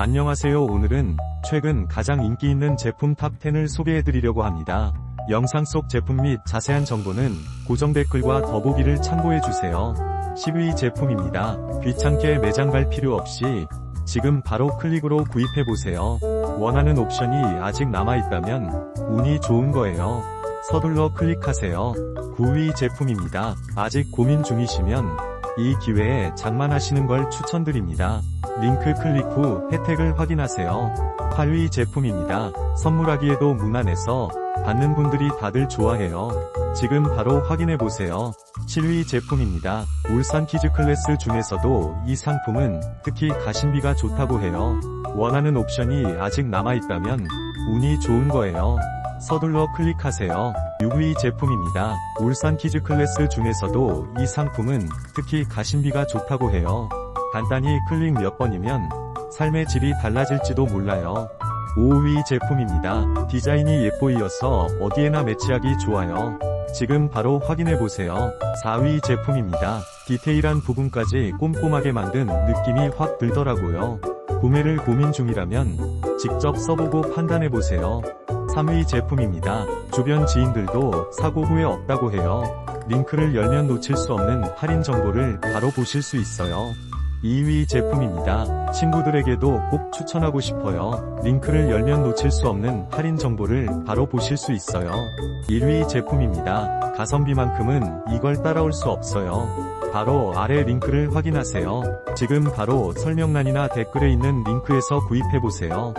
안녕하세요 오늘은 최근 가장 인기 있는 제품 탑10을 소개해드리려고 합니다. 영상 속 제품 및 자세한 정보는 고정 댓글과 더보기를 참고해주세요. 10위 제품입니다. 귀찮게 매장 갈 필요 없이 지금 바로 클릭으로 구입해보세요. 원하는 옵션이 아직 남아있다면 운이 좋은 거예요. 서둘러 클릭하세요. 9위 제품입니다. 아직 고민 중이시면 이 기회에 장만하시는 걸 추천드립니다. 링크 클릭 후 혜택을 확인하세요. 8위 제품입니다. 선물하기에도 무난해서 받는 분들이 다들 좋아해요. 지금 바로 확인해보세요. 7위 제품입니다. 울산 키즈 클래스 중에서도 이 상품은 특히 가심비가 좋다고 해요. 원하는 옵션이 아직 남아있다면 운이 좋은 거예요. 서둘러 클릭하세요. 6위 제품입니다. 울산 키즈 클래스 중에서도 이 상품은 특히 가심비가 좋다고 해요. 간단히 클릭 몇 번이면 삶의 질이 달라질지도 몰라요. 5위 제품입니다. 디자인이 예뻐이어서 어디에나 매치하기 좋아요. 지금 바로 확인해보세요. 4위 제품입니다. 디테일한 부분까지 꼼꼼하게 만든 느낌이 확 들더라고요. 구매를 고민 중이라면 직접 써보고 판단해보세요. 3위 제품입니다. 주변 지인들도 사고 후에 없다고 해요. 링크를 열면 놓칠 수 없는 할인 정보를 바로 보실 수 있어요. 2위 제품입니다. 친구들에게도 꼭 추천하고 싶어요. 링크를 열면 놓칠 수 없는 할인 정보를 바로 보실 수 있어요. 1위 제품입니다. 가성비만큼은 이걸 따라올 수 없어요. 바로 아래 링크를 확인하세요. 지금 바로 설명란이나 댓글에 있는 링크에서 구입해보세요.